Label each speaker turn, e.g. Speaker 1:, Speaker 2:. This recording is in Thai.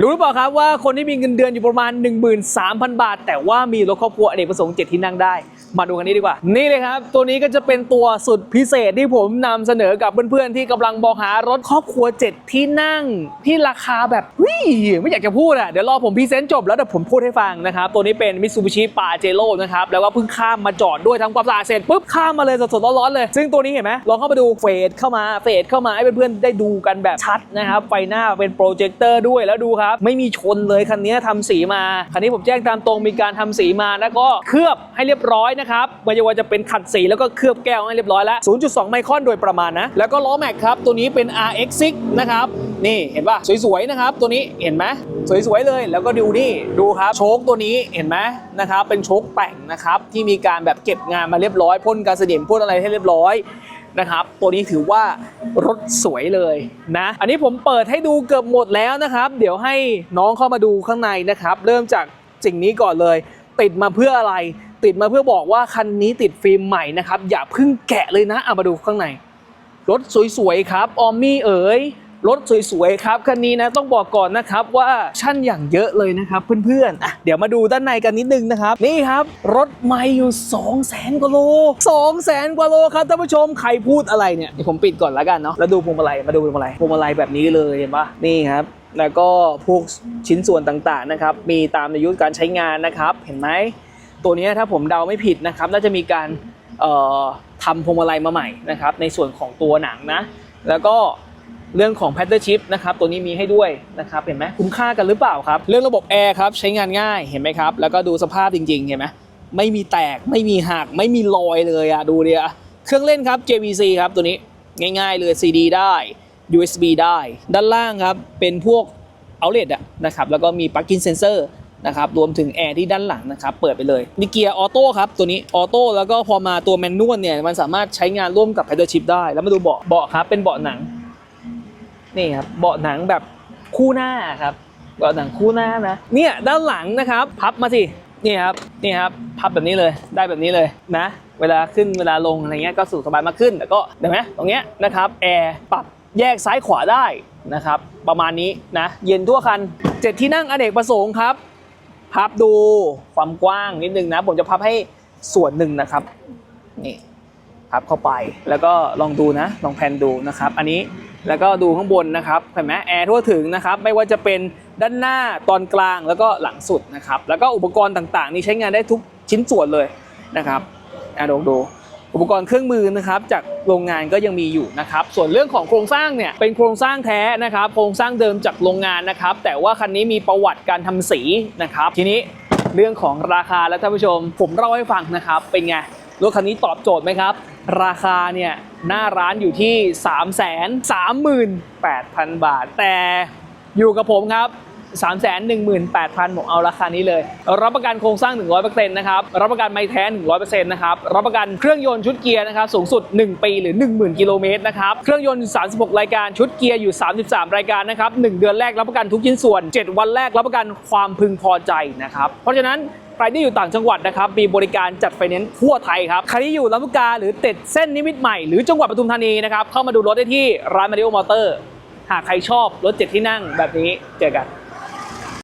Speaker 1: รู้หรือเปล่าครับว่าคนที่มีเงินเดือนอยู่ประมาณ 13,000 บาท แต่ว่ามีรถครอบครัวอเนกประสงค์7ที่นั่งได้ มาดูกันนี้ดีกว่า นี่เลยครับ ตัวนี้ก็จะเป็นตัวสุดพิเศษที่ผมนำเสนอกับเพื่อนๆที่กำลังมองหารถครอบครัว 7 ที่นั่ง ที่ราคาแบบวิไม่อยากจะพูดอะเดี๋ยวรอผมพรีเซนต์จบแล้วเดี๋ยวผมพูดให้ฟังนะครับ ตัวนี้เป็นมิ t ซูบิชิปาเจโร่นะครับแล้วก็เพิ่งข้ามมาจอดด้วยทำความสะอาดเสร็จปุ๊บข้ามมาเลยสดๆร้อนๆเลย ซึ่งตัวนี้เห็นไหมลองเข้ามาดูเฟดเข้ามาเฟดเข้ามาให้เพื่อนๆได้ดูกันแบบชัดนะครับไฟหน้าเป็นโปรเจคเตอร์ด้วยแล้วดูครับ ไม่มีชนเลยคันนี้ทำสีมา คันนี้ผมแจ้งตามตรงมีการทำสีมาแล้วก็เคลือบให้เรียบร้อยนะครับไม่ว่าจะเป็นขัดสีแล้วก็เคลือบแก้วให้เรียบร้อยแล้ว 0.2 ไมครอนโดยประมาณนะ แล้วก็ล้อแม็กครับ ตัวนี้เป็น RX6 นะครับ นี่เห็นป่ะ สวยๆ นะครับ ตัวนี้เห็นไหมสวยๆ เลย แล้วก็ดูนี่ดูครับ โชคตัวนี้เห็นไหมนะครับ เป็นโชคแต่งนะครับ ที่มีการแบบเก็บงานมาเรียบร้อยพ่นกาสนิมพ่นอะไรให้เรียบร้อย นะครับ ตัวนี้ถือว่ารถสวยเลยนะ อันนี้ผมเปิดให้ดูเกือบหมดแล้วนะครับ เดี๋ยวให้น้องเข้ามาดูข้างในนะครับ เริ่มจากสิ่งนี้ก่อนเลย ติดมาเพื่ออะไร ติดมาเพื่อบอกว่าคันนี้ติดฟิล์มใหม่นะครับ อย่าเพิ่งแกะเลยนะเอามาดูข้างใน รถสวยๆครับออมมี่เอ๋ย รถสวยๆครับคันนี้นะต้องบอกก่อนนะครับว่าชั่นอย่างเยอะเลยนะครับเพื่อนๆอะเดี๋ยวมาดูด้านในกันนิดนึงนะครับนี่ครับรถไม่อยู่ 2 0 0แสนกว่าโล2 0 0แสนกว่าโลครับท่านผู้ชมใครพูดอะไรเนี่ยเดี๋ยวผมปิดก่อนแล้วกันเนาะแล้วดูพวงมาลัยมาดูพวงมาลัยพวงมาลัยแบบนี้เลยเห็นปะนี่ครับแล้วก็พวกชิ้นส่วนต่างๆนะครับมีตามอายุการใช้งานนะครับเห็นไหมตัวนี้ถ้าผมเดาไม่ผิดนะครับน่าจะมีการเอ่อทำพวงมาลัยมาใหม่นะครับในส่วนของตัวหนังนะแล้วก็ เรื่องของแพทเทิร์ชิพนะครับตัวนี้มีให้ด้วยนะครับเห็นไหมคุ้มค่ากันหรือเปล่าครับ เรื่องระบบแอร์ครับใช้งานง่ายเห็นไหมครับ แล้วก็ดูสภาพจริงๆเห็นไหมไม่มีแตกไม่มีหักไม่มีรอยเลยอะดูเดิอะเครื่องเล่นครับ JVC ครับตัวนี้ง่ายๆเลย CD ได้ USB ได้ ด้านล่างครับเป็นพวก outlet อะนะครับแล้วก็มีปลั๊กอินเซนเซอร์นะครับรวมถึงแอร์ที่ด้านหลังนะครับเปิดไปเลยมีเกียร์ออโต้ครับตัวนี้ออโต้แล้วก็พอมาตัวแมนนวลเนี่ยมันสามารถใช้งานร่วมกับ Pedal Shift ได้ แล้วมาดูเบาะเบาะครับเป็นเบาะหนัง นี่ครับเบาะหนังแบบคู่หน้าครับเบาะหนังคู่หน้านะ เนี่ยด้านหลังนะครับพับมาสินี่ครับนี่ครับพับแบบนี้เลยได้แบบนี้เลยนะ เวลาขึ้นเวลาลงอะไรเงี้ยก็สะดสบายมากขึ้นแต่ก็เห็นไหมตรงเนี้ยนะครับแอร์ปรับแยกซ้ายขวาได้นะครับ ประมาณนี้นะเย็นทั่วคันเจ็ดที่นั่งอเนกประสงค์ครับพับดูความกว้างนิดนึงนะ ผมจะพับให้ส่วนหนึ่งนะครับนี่ พับเข้าไป แล้วก็ลองดูนะ ลองแพนดูนะครับ อันนี้แล้วก็ดูข้างบนนะครับเห็นไหมแอร์ทั่วถึงนะครับ ไม่ว่าจะเป็นด้านหน้าตอนกลางแล้วก็หลังสุดนะครับ แล้วก็อุปกรณ์ต่างๆ นี่ใช้งานได้ทุกชิ้นส่วนเลยนะครับอะลองดูอุปกรณ์เครื่องมือนะครับจากโรงงานก็ยังมีอยู่นะครับ ส่วนเรื่องของโครงสร้างเนี่ยเป็นโครงสร้างแท้นะครับ โครงสร้างเดิมจากโรงงานนะครับ แต่ว่าคันนี้มีประวัติการทำสีนะครับ ทีนี้เรื่องของราคาแล้วท่านผู้ชม ผมเล่าให้ฟังนะครับ เป็นไง รถคันนี้ตอบโจทย์ไหมครับ ราคาเนี่ยหน้าร้านอยู่ที่ 3 3 8 0 0 0 บาท แต่อยู่กับผมครับ 3 1 8 0 0 0ผมเอาราคานี้เลย รับประกันโครงสร้าง 100%นะครับ รับประกันไม่แท้ 100%นะครับ รับประกันเครื่องยนต์ชุดเกียร์นะครับ สูงสุด 1 ปีหรือ 10,000 กิโลเมตรนะครับ เครื่องยนต์ 36 รายการ ชุดเกียร์อยู่ 33 รายการนะครับ 1 เดือนแรกรับประกันทุกชิ้นส่วน 7 วันแรกรับประกันความพึงพอใจนะครับ เพราะฉะนั้นใครที่อยู่ต่างจังหวัดนะครับมีบริการจัดไฟแนนซ์ทั่วไทยครับ ใครที่อยู่ลำลูกกาหรือติดเส้นนิมิตใหม่ หรือจังหวัดปทุมธานีนะครับเข้ามาดูรถได้ที่ร้านมาริโอมอเตอร์หากใครชอบรถเจ็ดที่นั่งแบบนี้เจอกัน